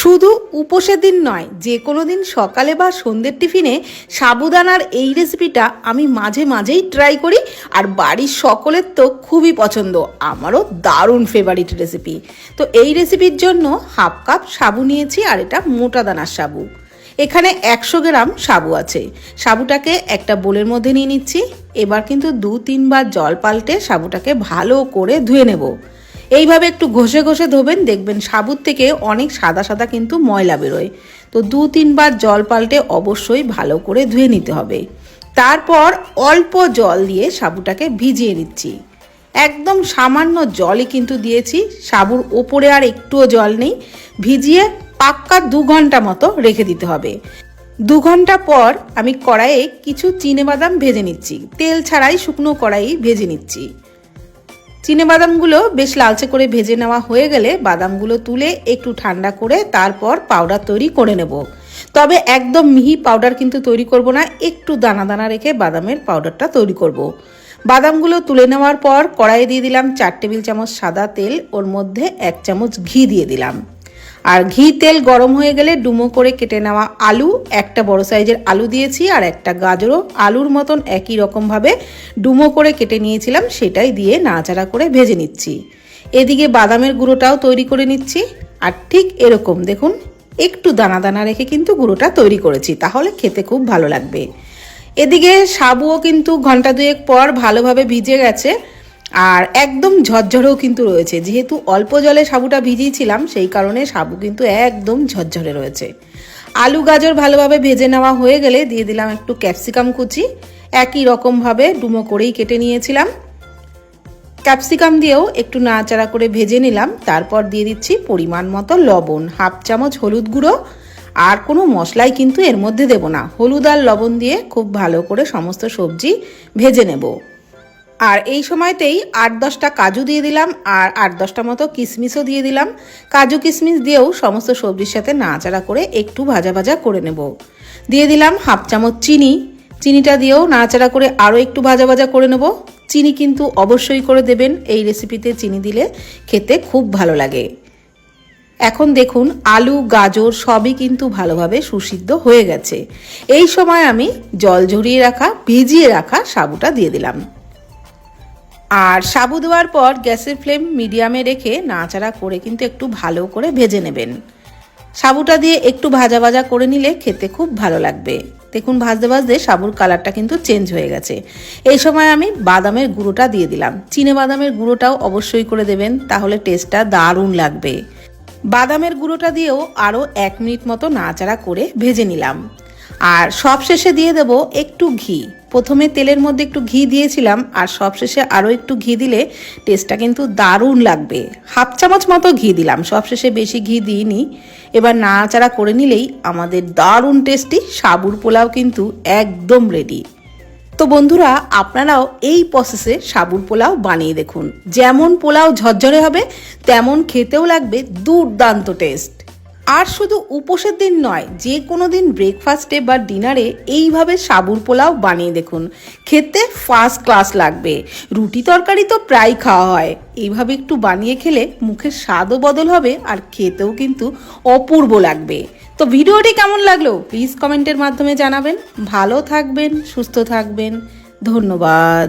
শুধু উপোসের দিন নয়, যে কোনো দিন সকালে বা সন্ধ্যের টিফিনে সাবুদানার এই রেসিপিটা আমি মাঝে মাঝেই ট্রাই করি আর বাড়ির সকলের তো খুবই পছন্দ। আমারও দারুণ ফেভারিট রেসিপি তো এই রেসিপির জন্য হাফ কাপ সাবু নিয়েছি আর এটা মোটা দানার সাবু। এখানে একশো গ্রাম সাবু আছে। সাবুটাকে একটা বোলের মধ্যে নিয়ে নিচ্ছি। এবার কিন্তু দু তিনবার জল পাল্টে সাবুটাকে ভালো করে ধুয়ে নেব। এইভাবে একটু ঘষে ঘষে ধোবেন, দেখবেন সাবুর থেকে অনেক সাদা সাদা কিন্তু ময়লা বেরোয়। তো দু তিনবার জল পাল্টে অবশ্যই ভালো করে ধুয়ে নিতে হবে। তারপর অল্প জল দিয়ে সাবুটাকে ভিজিয়ে নিচ্ছি। একদম সামান্য জলই কিন্তু দিয়েছি, সাবুর ওপরে আর একটুও জল নেই। ভিজিয়ে পাক্কা দু ঘণ্টা মতো রেখে দিতে হবে। দু ঘণ্টা পর আমি কড়াইয়ে কিছু বাদাম ভেজে নিচ্ছি। তেল ছাড়াই শুকনো কড়াই ভেজে নিচ্ছি। বাদামগুলো বেশ লালচে করে ভেজে নেওয়া হয়ে গেলে বাদামগুলো তুলে একটু ঠান্ডা করে তারপর পাউডার তৈরি করে নেব তবে একদম মিহি পাউডার কিন্তু তৈরি করব না, একটু দানা দানা রেখে বাদামের পাউডারটা তৈরি করব। বাদামগুলো তুলে নেওয়ার পর কড়াইয়ে দিয়ে দিলাম চার টেবিল চামচ সাদা তেল, ওর মধ্যে এক চামচ ঘি দিয়ে দিলাম আর ঘি তেল গরম হয়ে গেলে ডুমো করে কেটে নেওয়া আলু, একটা বড় সাইজের আলু দিয়েছি আর একটা গাজরও। আলুর মতন একই রকমভাবে ডুমো করে কেটে নিয়েছিলাম, সেটাই দিয়ে নাড়াচাড়া করে ভেজে নিচ্ছি। এদিকে বাদামের গুঁড়োটাও তৈরি করে নিচ্ছি। আর ঠিক এরকম, দেখুন, একটু দানা দানা রেখে কিন্তু গুঁড়োটা তৈরি করেছি, তাহলে খেতে খুব ভালো লাগবে। এদিকে সাবুও কিন্তু ঘণ্টা দুয়েক পর ভালোভাবে ভিজে গেছে। আর একদম ঝরঝরেও কিন্তু রয়েছে। যেহেতু অল্প জলে সাবুটা ভিজিয়েছিলাম, সেই কারণে সাবু কিন্তু একদম ঝরঝরে রয়েছে। আলু গাজর ভালোভাবে ভেজে নেওয়া হয়ে গেলে দিয়ে দিলাম একটু ক্যাপসিকাম কুচি। একই রকমভাবে ডুমো করেই কেটে নিয়েছিলাম। ক্যাপসিকাম দিয়েও একটু নাড়াচাড়া করে ভেজে নিলাম। তারপর দিয়ে দিচ্ছি পরিমাণ মতো লবণ, হাফ চামচ হলুদ গুঁড়ো। আর কোনো মশলাই কিন্তু এর মধ্যে দেব না। হলুদ আর লবণ দিয়ে খুব ভালো করে সমস্ত সবজি ভেজে নেব। আর এই সময়তেই আট দশটা কাজু দিয়ে দিলাম আর আট দশটা মতো কিশমিশও দিয়ে দিলাম। কাজু কিশমিশ দিয়েও সমস্ত সবজির সাথে নাড়াচাড়া করে একটু ভাজা ভাজা করে নেব। দিয়ে দিলাম হাফ চামচ চিনি। চিনিটা দিয়েও নাড়াচাড়া করে আরও একটু ভাজা ভাজা করে নেব। চিনি কিন্তু অবশ্যই করে দেবেন, এই রেসিপিতে চিনি দিলে খেতে খুব ভালো লাগে। এখন দেখুন আলু, গাজর সবই কিন্তু ভালোভাবে সুসিদ্ধ হয়ে গেছে। এই সময় আমি জল ঝরিয়ে রাখা, ভিজিয়ে রাখা সাবুটা দিয়ে দিলাম। আর সাবু দেওয়ার পর গ্যাসের ফ্লেম মিডিয়ামে রেখে নাড়াচাড়া করে কিন্তু একটু ভালো করে ভেজে নেবেন। সাবুটা দিয়ে একটু ভাজা ভাজা করে নিলে খেতে খুব ভালো লাগবে। দেখুন, ভাজতে ভাজতে সাবুর কালারটা কিন্তু চেঞ্জ হয়ে গেছে। এই সময় আমি বাদামের গুঁড়োটা দিয়ে দিলাম। চিনে বাদামের গুঁড়োটাও অবশ্যই করে দেবেন, তাহলে টেস্টটা দারুণ লাগবে। বাদামের গুঁড়োটা দিয়েও আরও এক মিনিট মতো নাড়াচাড়া করে ভেজে নিলাম। আর সব শেষে দিয়ে দেব একটু ঘি। প্রথমে তেলের মধ্যে একটু ঘি দিয়েছিলাম, আর সবশেষে আরও একটু ঘি দিলে টেস্টটা কিন্তু দারুণ লাগবে। হাফ চামচ মতো ঘি দিলাম, সবশেষে বেশি ঘি দিইনি। এবার নাড়াচাড়া করে নিলেই আমাদের দারুণ টেস্টি সাবুর পোলাও কিন্তু একদম রেডি তো বন্ধুরা, আপনারাও এই প্রসেসে সাবুর পোলাও বানিয়ে দেখুন। যেমন পোলাও ঝরঝরে হবে, তেমন খেতেও লাগবে দুর্দান্ত টেস্ট আর শুধু উপোসের দিন নয়, যে কোনো দিন ব্রেকফাস্টে বা ডিনারে এইভাবে সাবুর পোলাও বানিয়ে দেখুন। খেতে ফার্স্ট ক্লাস লাগবে। রুটি তরকারি তো প্রায় খাওয়া হয়। এইভাবে একটু বানিয়ে খেলে মুখের স্বাদও বদল হবে আর খেতেও কিন্তু অপূর্ব লাগবে। তো ভিডিওটি কেমন লাগল? প্লিজ কমেন্টের মাধ্যমে জানাবেন। ভালো থাকবেন, সুস্থ থাকবেন। ধন্যবাদ।